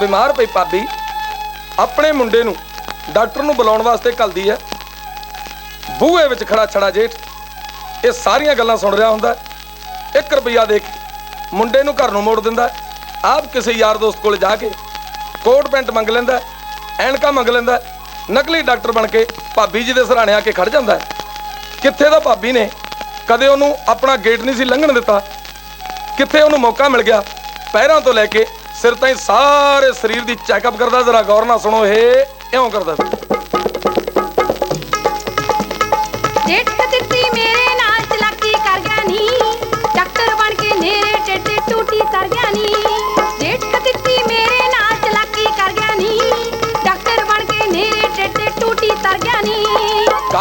ਬਿਮਾਰ ਪਈ ਭਾਬੀ ਆਪਣੇ ਮੁੰਡੇ ਨੂੰ ਡਾਕਟਰ ਨੂੰ ਬੁਲਾਉਣ ਵਾਸਤੇ ਕਲਦੀ ਹੈ। ਬੂਹੇ ਵਿੱਚ ਖੜਾ ਛੜਾ ਜੇਠ, ਇਹ ਸਾਰੀਆਂ ਗੱਲਾਂ ਸੁਣ ਰਿਹਾ ਹੁੰਦਾ 1 ਰੁਪਿਆ ਦੇ ਕੇ ਮੁੰਡੇ ਨੂੰ ਘਰ ਨੂੰ ਮੋੜ ਦਿੰਦਾ ਆਪ ਕਿਸੇ ਯਾਰ ਦੋਸਤ ਕੋਲ ਜਾ ਕੇ ਕੋਟ ਪੈਂਟ ਮੰਗ ਲੈਂਦਾ ਐਨਕਾ ਮੰਗ ਲੈਂਦਾ ਨਕਲੀ ਡਾਕਟਰ ਬਣ ਕੇ ਭਾਬੀ ਜੀ ਦੇ ਸਰਾਣੇ ਆ ਕੇ ਖੜ ਜਾਂਦਾ ਕਿੱਥੇ ਦਾ ਭਾਬੀ ਨੇ ਕਦੇ ਉਹਨੂੰ ਆਪਣਾ ਗੇਟ ਨਹੀਂ ਸੀ ਲੰਘਣ ਦਿੱਤਾ? ਕਿੱਥੇ ਉਹਨੂੰ ਮੌਕਾ ਮਿਲ ਗਿਆ? ਪੈਰਾਂ ਤੋਂ ਲੈ ਕੇ ਸਿਰ ਤਾਈਂ ਸਾਰੇ ਸਰੀਰ ਦੀ ਚੈੱਕਅਪ ਕਰਦਾ, ਜ਼ਰਾ ਗੌਰ ਨਾਲ ਸੁਣੋ ਇਹ, ਇਉਂ ਕਰਦਾ। ਜੇਠ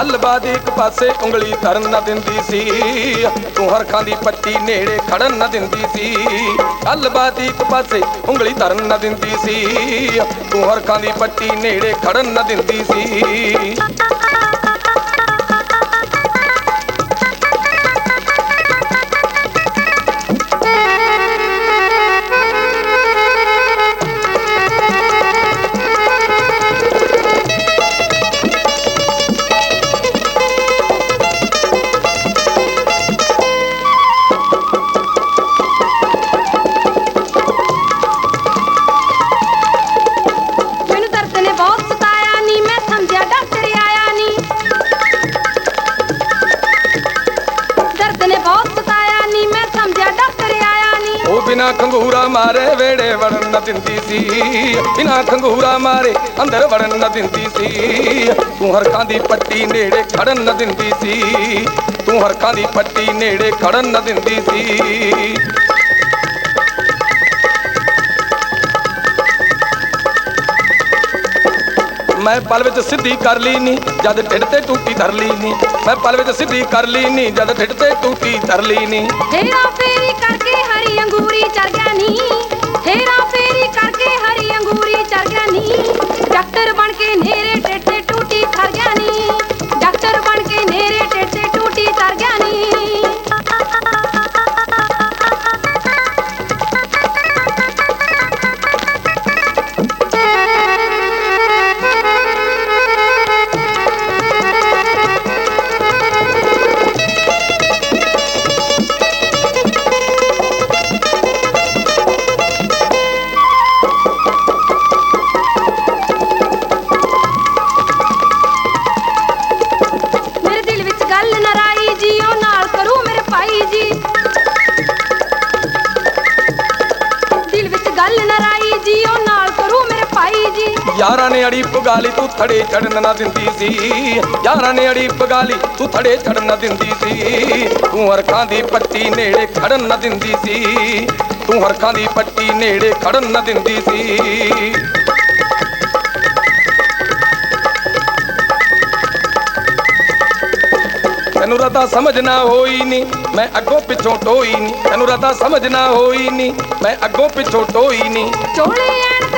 ਹਲਵਾ ਦੀ ਇੱਕ ਪਾਸੇ ਉਂਗਲੀ ਧਰਨ ਨਾ ਦਿੰਦੀ ਸੀ। ਤੂੰ ਹਰਖਾਂ ਦੀ ਪੱਟੀ ਨੇੜੇ ਖੜਨ ਨਾ ਦਿੰਦੀ ਸੀ। ਹਲਵਾ ਦੀ ਇੱਕ ਪਾਸੇ ਉਂਗਲੀ ਧਰਨ ਨਾ ਦਿੰਦੀ ਸੀ। ਤੂੰ ਹਰਖਾਂ ਦੀ ਪੱਟੀ ਨੇੜੇ ਖੜਨ ਨਾ ਦਿੰਦੀ ਸੀ। ਬਿਨਾ ਖੰਗੂਰਾ ਮਾਰੇ ਵੇੜੇ ਵੜਨ ਨਾ ਦਿੰਦੀ ਸੀ। ਬਿਨਾ ਖੰਗੂਰਾ ਮਾਰੇ ਅੰਦਰ ਵੜਨ ਨਾ ਦਿੰਦੀ ਸੀ। ਤੂੰ ਹਰਕਾਂ ਦੀ ਪੱਟੀ ਨੇੜੇ ਖੜਨ ਨਾ ਦਿੰਦੀ ਸੀ। ਤੂੰ ਹਰਕਾਂ ਦੀ ਪੱਟੀ ਨੇੜੇ ਖੜਨ ਨਾ ਦਿੰਦੀ ਸੀ। ਮੈਂ ਪਲ ਵਿੱਚ ਸਿੱਧੀ ਕਰ ਲਈ ਨੀ, ਜਦ ਢਿੱਡ ਤੇ ਟੂਟੀ ਧਰ ਲਈ ਨੀ। ਮੈਂ ਪਲ ਵਿੱਚ ਸਿੱਧੀ ਕਰ ਲਈ ਨੀ, ਜਦ ਢਿੱਡ ਤੇ ਟੂਟੀ ਧਰ ਲਈ ਨੀ। ਹੇਰਾ ਫੇਰੀ ਕਰਕੇ ਹਰੀ ਅੰਗੂਰੀ ਚੜ ਗਿਆ ਨੀ। ਹੇਰਾ ਫੇਰੀ ਕਰਕੇ ਹਰੀ ਅੰਗੂਰੀ ਚੜ ਗਿਆ ਨੀ। ਡਾਕਟਰ ਬਣ ਕੇ ਨੇਰੇ ਯਾਰਾਂ ਨੇ ਅੜੀ ਪਗਾਲੀ ਤੂੰ ਥੜੇ ਚੜਨ ਨਾ ਦਿੰਦੀ ਸੀ। ਯਾਰਾਂ ਨੇ ਅੜੀ ਪਗਾਲੀ ਤੂੰ ਥੜੇ ਚੜਨ ਨਾ ਦਿੰਦੀ ਸੀ। ਤੂੰ ਹਰਖਾਂ ਦੀ ਪੱਟੀ ਨੇੜੇ ਖੜਨ ਨਾ ਦਿੰਦੀ ਸੀ। ਤੂੰ ਹਰਖਾਂ ਦੀ ਪੱਟੀ ਨੇੜੇ ਖੜਨ ਨਾ ਦਿੰਦੀ ਸੀ। ਤੈਨੂੰ ਰਤਾ ਸਮਝ ਨਾ ਹੋਈ ਨੀ, ਮੈਂ ਅੱਗੋਂ ਪਿੱਛੋਂ ਟੋਈ ਨੀ। ਤੈਨੂੰ ਰਤਾ ਸਮਝ ਨਾ ਹੋਈ ਨੀ, ਮੈਂ ਅੱਗੋਂ ਪਿੱਛੋਂ ਟੋਈ ਨੀ। ਚੋਲੇ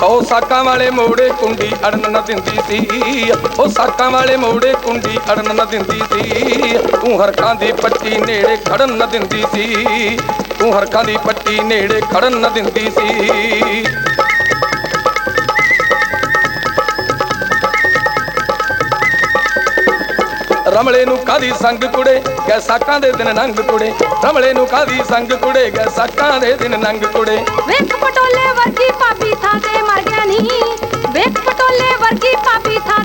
ਸੌ ਸਾਕਾਂ ਵਾਲੇ ਮੋੜੇ ਕੁੰਡੀ ਅੜਨ ਨਾ ਦਿੰਦੀ ਸੀ। ਉਹ ਸਾਕਾਂ ਵਾਲੇ ਮੋੜੇ ਕੁੰਡੀ ਅੜਨ ਨਾ ਦਿੰਦੀ ਸੀ। ਤੂੰ ਹਰਕਾਂ ਦੀ ਪੱਟੀ ਨੇੜੇ ਖੜਨ ਨਾ ਦਿੰਦੀ ਸੀ। ਤੂੰ ਹਰਕਾਂ ਦੀ ਪੱਟੀ ਨੇੜੇ ਖੜਨ ਨਾ ਦਿੰਦੀ ਸੀ। ਕਾਦੀ ਸੰਗ ਕੁੜੇ? ਗੈ ਸਾਕਾਂ ਦੇ ਦਿਨ ਨੰਗ ਕੁੜੇ। ਰਮਲੇ ਨੂੰ ਕਾਦੀ ਸੰਗ ਕੁੜੇ? ਗੈ ਸਾਕਾਂ ਦੇ ਦਿਨ ਨੰਗ ਕੁੜੇ। ਵੇਖ ਪਟੋਲੇ ਵਰਗੀ ਭਾਬੀ ਥਾਂ ਤੇ ਮਰ ਗਿਆ ਨਹੀਂ ਵੇਖ ਪਟੋਲੇ ਵਰਗੀ ਭਾਬੀ ਥਾਂ